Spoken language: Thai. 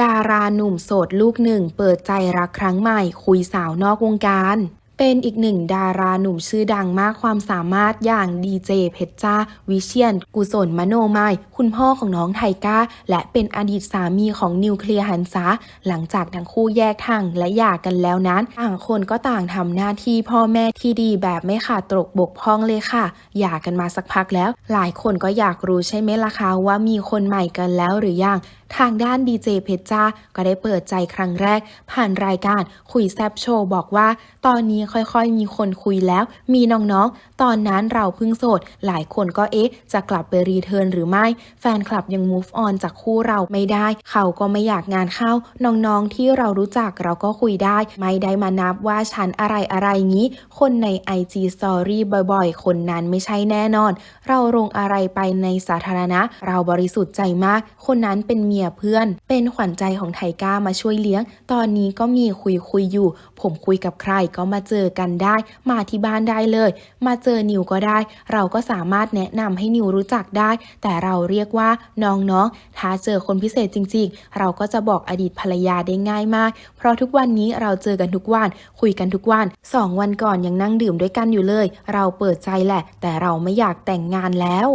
ดาราหนุ่มโสดลูกหนึ่งเปิดใจรักครั้งใหม่คุยสาวนอกวงการ เป็นอีกหนึ่งดาราหนุ่มชื่อดังมากความสามารถอย่างดีเจเพชรจ้า วิเชียน กุศลมโนไมยคุณพ่อของน้องไทก้า และเป็นอดีตสามีของนิวเคลียร์หันษาหลังจากทั้งคู่แยกทางและหย่ากันแล้วนั้น ต่างคนก็ต่างทำหน้าที่พ่อแม่ที่ดีแบบไม่ขาดตกบกพร่องเลยค่ะ หย่ากันมาสักพักแล้ว หลายคนก็อยากรู้ใช่ไหมล่ะคะว่ามีคนใหม่กันแล้วหรือยังทางด้านดีเจเพชรจ้าก็ได้เปิดใจครั้งแรก ผ่านรายการคุยแซบโชว์บอกว่า ตอนนี้ค่อยๆ มีคนคุยแล้ว มีน้องๆ ตอนนั้นเราเพิ่งโสด หลายคนก็เอ๊ะ จะกลับไปรีเทิร์นหรือไม่ แฟนคลับยัง move on จากคู่เราไม่ได้ เขาก็ไม่อยากงานเข้า น้องๆ ที่เรารู้จักเราก็คุยได้ ไม่ได้มานับว่าฉันอะไรอะไรงี้ คนใน IG Story บ่อยๆ คนนั้นไม่ใช่แน่นอน เราลงอะไรไปในสาธารณะ เราบริสุทธิ์ใจมาก คนนั้นเป็นเมียเพื่อน เป็นขวัญใจของไทก้ามาช่วยเลี้ยง ตอนนี้ก็มีคุยคุยอยู่ ผมคุยกับใครก็มาเจอกันได้ มาที่บ้านได้เลย มาเจอนิวก็ได้ เราก็สามารถแนะนำให้นิวรู้จักได้ แต่เราเรียกว่าน้องๆ ถ้าเจอคนพิเศษจริง ๆ เราก็จะบอกอดีตภรรยาได้ง่ายมาก เพราะทุกวันนี้เราเจอกันทุกวัน คุยกันทุกวันสองวันก่อนยังนั่งดื่มด้วยกันอยู่เลย เราเปิดใจแหละ แต่เราไม่อยากแต่งงานแล้ว